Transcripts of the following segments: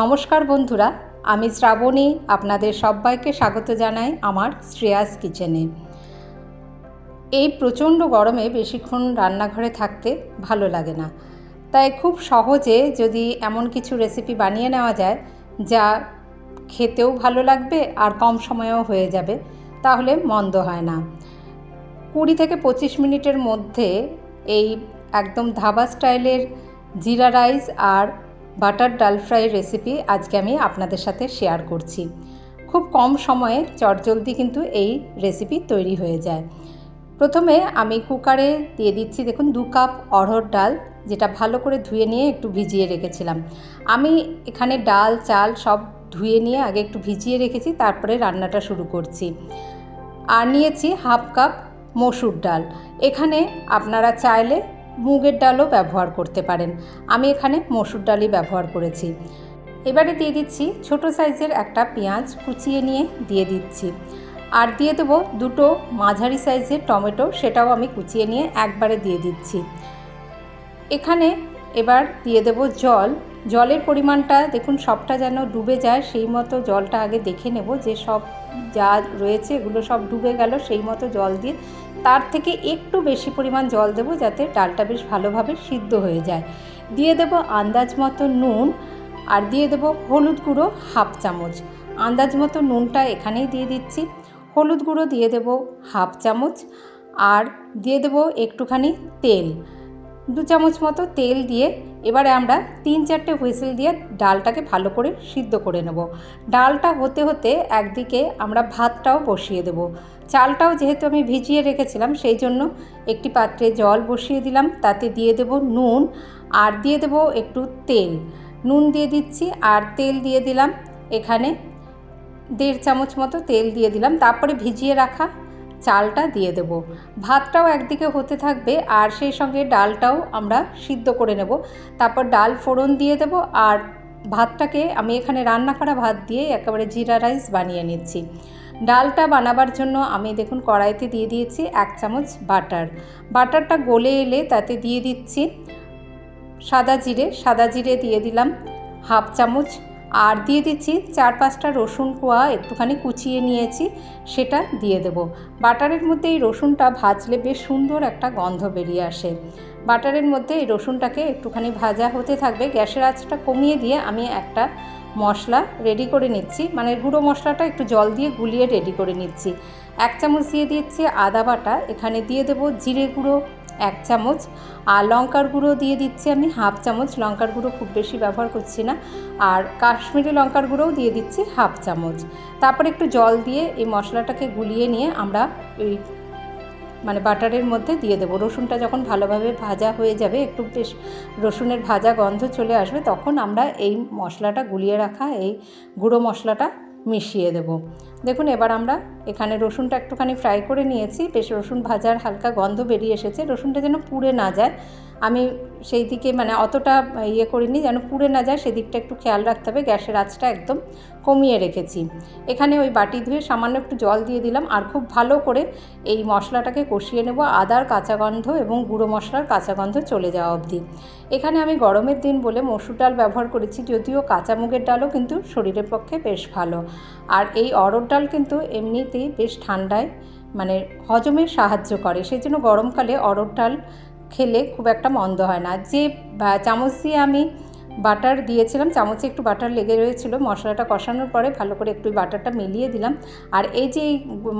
নমস্কার বন্ধুরা, আমি শ্রাবণী, আপনাদের সবাইকে স্বাগত জানাই আমার শ্রেয়াস কিচেনে। এই প্রচণ্ড গরমে বেশিক্ষণ রান্নাঘরে থাকতে ভালো লাগে না। তাই খুব সহজে যদি এমন কিছু রেসিপি বানিয়ে নেওয়া যায়, যা খেতেও ভালো লাগবে আর কম সময়েও হয়ে যাবে, তাহলে মন্দ হয় না। কুড়ি থেকে পঁচিশ মিনিটের মধ্যে এই একদম ধাবা স্টাইলের জিরা রাইস আর বাটার ডাল ফ্রাই রেসিপি আজকে আমি আপনাদের সাথে শেয়ার করছি। খুব কম সময়ে চটজলদি কিন্তু এই রেসিপি তৈরি হয়ে যায়। প্রথমে আমি কুকারে দিয়ে দিচ্ছি দেখুন দু কাপ অড়হর ডাল, যেটা ভালো করে ধুয়ে নিয়ে একটু ভিজিয়ে রেখেছিলাম। আমি এখানে ডাল, চাল সব ধুয়ে নিয়ে আগে একটু ভিজিয়ে রেখেছি, তারপরে রান্নাটা শুরু করছি। আর নিয়েছি হাফ কাপ মসুর ডাল। এখানে আপনারা চাইলে মুগের ডালও ব্যবহার করতে পারেন। আমি এখানে মসুর ডালই ব্যবহার করেছি। এবারে দিয়ে দিচ্ছি ছোট সাইজের একটা পেঁয়াজ কুচিয়ে নিয়ে দিয়ে দিচ্ছি। আর দিয়ে দেবো দুটো মাঝারি সাইজের টমেটো, সেটাও আমি কুচিয়ে নিয়ে একবারে দিয়ে দিচ্ছি। এখানে এবার দিয়ে দেব জল। জলের পরিমাণটা দেখুন সবটা যেন ডুবে যায়, সেই মতো জলটা আগে দেখে নেব যে সব যা রয়েছে এগুলো সব ডুবে গেল, সেই মতো জল দিয়ে তার থেকে একটু বেশি পরিমাণ জল দেবো যাতে ডালটা বেশ ভালোভাবে সিদ্ধ হয়ে যায়। দিয়ে দেব আন্দাজ মতো নুন আর দিয়ে দেব হলুদ গুঁড়ো হাফ চামচ। আন্দাজ মতো নুনটা এখানেই দিয়ে দিচ্ছি। হলুদ গুঁড়ো দিয়ে দেব হাফ চামচ আর দিয়ে দেব একটুখানি তেল। দু চামচ মতো তেল দিয়ে এবারে আমরা তিন চারটে হুইসেল দিয়ে ডালটাকে ভালো করে সিদ্ধ করে নেব। ডালটা হতে হতে একদিকে আমরা ভাতটাও বসিয়ে দেব। চালটাও যেহেতু আমি ভিজিয়ে রেখেছিলাম, সেই জন্য একটি পাত্রে জল বসিয়ে দিলাম। তাতে দিয়ে দেব নুন আর দিয়ে দেব একটু তেল। নুন দিয়ে দিচ্ছি আর তেল দিয়ে দিলাম। এখানে দেড় চামচ মতো তেল দিয়ে দিলাম। তারপরে ভিজিয়ে রাখা চালটা দিয়ে দেব। ভাতটাও একদিকে হতে থাকবে আর সেই সঙ্গে ডালটাও আমরা সিদ্ধ করে নেব। তারপর ডাল ফোড়ন দিয়ে দেব আর ভাতটাকে আমি এখানে রান্না করা ভাত দিয়ে একেবারে জিরা রাইস বানিয়ে নিচ্ছি। ডালটা বানাবার জন্য আমি দেখুন কড়াইতে দিয়ে দিয়েছি এক চামচ বাটার। বাটারটা গলে এলে তাতে দিয়ে দিচ্ছি সাদা জিরে। সাদা জিরে দিয়ে দিলাম হাফ চামচ আর দিয়ে দিচ্ছি চার পাঁচটা রসুন কোয়া একটুখানি কুচিয়ে নিয়েছি, সেটা দিয়ে দেব। বাটারের মধ্যে এই রসুনটা ভাজলে বেশ সুন্দর একটা গন্ধ বেরিয়ে আসে। বাটারের মধ্যে এই রসুনটাকে একটুখানি ভাজা হতে থাকবে, গ্যাসের আঁচটা কমিয়ে দিয়ে আমি একটা মশলা রেডি করে নিচ্ছি। মানে গুঁড়ো মশলাটা একটু জল দিয়ে গুলিয়ে রেডি করে নিচ্ছি। এক চামচ দিয়ে দিচ্ছি আদা বাটা, এখানে দিয়ে দেবো জিরে গুঁড়ো এক চামচ। আর লঙ্কার গুঁড়ো দিয়ে দিচ্ছি আমি, হাফ চামচ। লঙ্কার গুঁড়ো খুব বেশি ব্যবহার করছি না। আর কাশ্মীরি লঙ্কার গুঁড়োও দিয়ে দিচ্ছি হাফ চামচ। তারপর একটু জল দিয়ে এই মশলাটাকে গুলিয়ে নিয়ে আমরা এই মানে বাটারের মধ্যে দিয়ে দেবো। রসুনটা যখন ভালোভাবে ভাজা হয়ে যাবে, একটু বেশ রসুনের ভাজা গন্ধ চলে আসবে, তখন আমরা এই মশলাটা গুলিয়ে রাখা, এই গুঁড়ো মশলাটা মিশিয়ে দেব। দেখুন, এবার আমরা এখানে রসুনটা একটুখানি ফ্রাই করে নিয়েছি। বেশ রসুন ভাজার হালকা গন্ধ বেরিয়ে এসেছে। রসুনটা যেন পুড়ে না যায়। আমি সেই দিকে মানে অতটা ইয়ে করিনি, যেন পুড়ে না যায়। সেদিকটা একটু খেয়াল রাখতে হবে। গ্যাসের আঁচটা একদম কমিয়ে রেখেছি। এখানে ওই বাটি ধুয়ে সামান্য একটু জল দিয়ে দিলাম। আর খুব ভালো করে এই মশলাটাকে কষিয়ে নেব। আদার কাঁচা গন্ধ এবং গুঁড়ো মশলার কাঁচা গন্ধ চলে যাওয়া অবধি। এখানে আমি গরমের দিন বলে মসুর ডাল ব্যবহার করেছি। যদিও কাঁচা মুগের ডালও কিন্তু শরীরের পক্ষে বেশ ভালো। আর এই অরড় ডাল কিন্তু এমনিতেই বেশ ঠান্ডায় মানে হজমে সাহায্য করে। সেই জন্য গরমকালে অরড় ডাল খেলে খুব একটা মন্দ হয় না। যে চামচ দিয়ে আমি বাটার দিয়েছিলাম, চামচে একটু বাটার লেগে রয়েছিল, মশলাটা কষানোর পরে ভালো করে একটু বাটারটা মিলিয়ে দিলাম। আর এই যে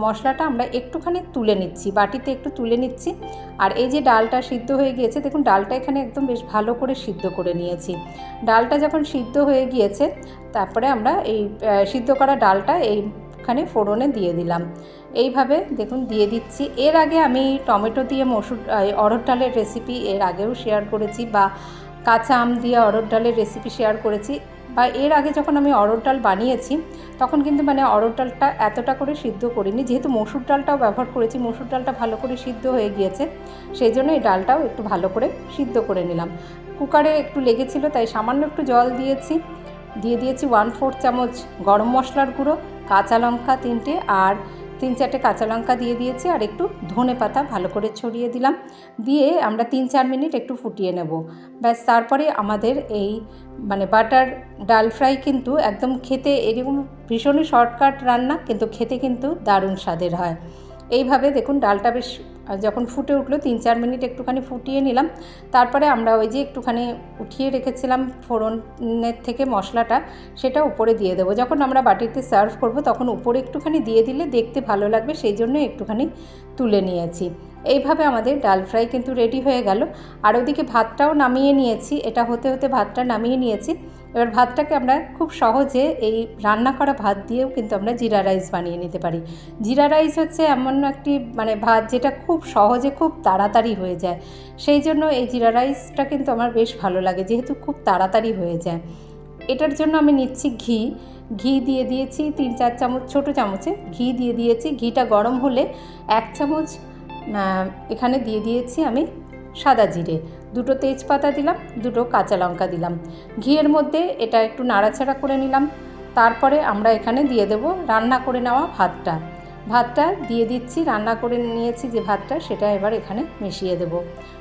মশলাটা আমরা একটুখানি তুলে নিচ্ছি, বাটিতে একটু তুলে নিচ্ছি, আর এই যে ডালটা সিদ্ধ হয়ে গিয়েছে, দেখুন ডালটা এখানে একদম বেশ ভালো করে সিদ্ধ করে নিয়েছি। ডালটা যখন সিদ্ধ হয়ে গিয়েছে, তারপরে আমরা এই সিদ্ধ করা ডালটা এই এখানে ফোড়নে দিয়ে দিলাম। এইভাবে দেখুন দিয়ে দিচ্ছি। এর আগে আমি টমেটো দিয়ে মসুর অরড় ডালের রেসিপি এর আগেও শেয়ার করেছি বা কাঁচা আম দিয়ে অরড় ডালের রেসিপি শেয়ার করেছি বা এর আগে যখন আমি অরড় ডাল বানিয়েছি, তখন কিন্তু মানে অরড় ডালটা এতটা করে সিদ্ধ করিনি। যেহেতু মসুর ডালটাও ব্যবহার করেছি, মসুর ডালটা ভালো করে সিদ্ধ হয়ে গিয়েছে, সেই জন্য এই ডালটাও একটু ভালো করে সিদ্ধ করে নিলাম। কুকারে একটু লেগেছিল, তাই সামান্য একটু জল দিয়েছি। দিয়ে দিয়েছি ওয়ান ফোর চামচ গরম মশলার গুঁড়ো কাঁচা লঙ্কা তিনটে আর তিন চারটে কাঁচা লঙ্কা দিয়ে দিয়েছি আর একটু ধনে পাতা ভালো করে ছড়িয়ে দিলাম। দিয়ে আমরা তিন চার মিনিট একটু ফুটিয়ে নেব। ব্যাস, তারপরে আমাদের এই মানে বাটার ডাল ফ্রাই কিন্তু একদম খেতে এরকম ভীষণই শর্টকাট রান্না, কিন্তু খেতে কিন্তু দারুণ স্বাদের হয়। এইভাবে দেখুন ডালটা বেশ যখন ফুটে উঠল, তিন চার মিনিট একটুখানি ফুটিয়ে নিলাম। তারপরে আমরা ওই যে একটুখানি উঠিয়ে রেখেছিলাম ফোড়নের থেকে মশলাটা, সেটা উপরে দিয়ে দেবো। যখন আমরা বাটিতে সার্ভ করব, তখন উপরে একটুখানি দিয়ে দিলে দেখতে ভালো লাগবে, সেই জন্য একটুখানি তুলে নিয়েছি। এইভাবে আমাদের ডাল ফ্রাই কিন্তু রেডি হয়ে গেল। আর ওদিকে ভাতটাও নামিয়ে নিয়েছি, এটা হতে হতে ভাতটা নামিয়ে নিয়েছি। এবার ভাতটাকে আমরা খুব সহজে এই রান্না করা ভাত দিয়েও কিন্তু আমরা জিরা রাইস বানিয়ে নিতে পারি। জিরা রাইস হচ্ছে এমন একটি মানে ভাত যেটা খুব সহজে খুব তাড়াতাড়ি হয়ে যায়। সেই জন্য এই জিরা রাইসটা কিন্তু আমার বেশ ভালো লাগে, যেহেতু খুব তাড়াতাড়ি হয়ে যায়। এটার জন্য আমি নিচ্ছি ঘি। ঘি দিয়ে দিয়েছি তিন চার চামচ, ছোটো চামচে ঘি দিয়ে দিয়েছি। ঘিটা গরম হলে এক চামচ এখানে দিয়ে দিয়েছি আমি সাদা জিরে, দুটো তেজপাতা দিলাম, দুটো কাঁচা লঙ্কা দিলাম। ঘিয়ের মধ্যে এটা একটু নাড়াচাড়া করে নিলাম। তারপরে আমরা এখানে দিয়ে দেব রান্না করে নেওয়া ভাতটা। ভাতটা দিয়ে দিচ্ছি, রান্না করে নিয়েছি যে ভাতটা, সেটা এবার এখানে মিশিয়ে দেব।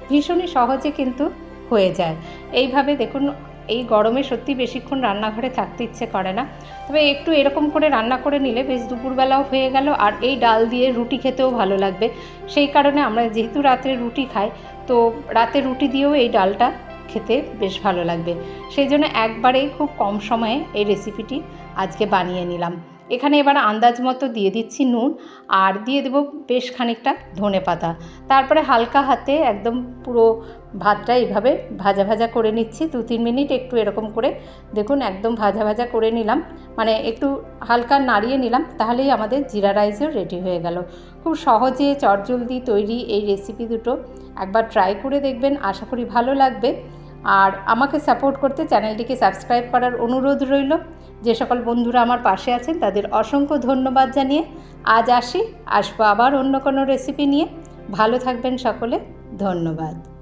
ভীষণই সহজে কিন্তু হয়ে যায়। এইভাবে দেখুন, এই গরমে সত্যি বেশিক্ষণ রান্নাঘরে থাকতে ইচ্ছে করে না। তবে একটু এরকম করে রান্না করে নিলে বেশ দুপুরবেলাও হয়ে গেল। আর এই ডাল দিয়ে রুটি খেতেও ভালো লাগবে। সেই কারণে আমরা যেহেতু রাত্রে রুটি খাই তো রাতে রুটি দিয়েও এই ডালটা খেতে বেশ ভালো লাগবে। সেই জন্য একবারেই খুব কম সময়ে এই রেসিপিটি আজকে বানিয়ে নিলাম। এখানে এবার আন্দাজ মতো দিয়ে দিচ্ছি নুন আর দিয়ে দেবো বেশ খানিকটা ধনে পাতা। তারপরে হালকা হাতে একদম পুরো ভাতটা এইভাবে ভাজা ভাজা করে নিচ্ছি। দু তিন মিনিট একটু এরকম করে দেখুন একদম ভাজা ভাজা করে নিলাম। মানে একটু হালকা নাড়িয়ে নিলাম, তাহলেই আমাদের জিরা রাইসও রেডি হয়ে গেল। খুব সহজে চটজলদি তৈরি এই রেসিপি দুটো একবার ট্রাই করে দেখবেন, আশা করি ভালো লাগবে। আর আমাকে সাপোর্ট করতে চ্যানেলটিকে সাবস্ক্রাইব করার অনুরোধ রইল। যে সকল বন্ধুরা আমার পাশে আছেন, তাদের অসংখ্য ধন্যবাদ জানিয়ে আজ আসি। আসব আবার অন্য কোনো রেসিপি নিয়ে। ভালো থাকবেন সকলে। ধন্যবাদ।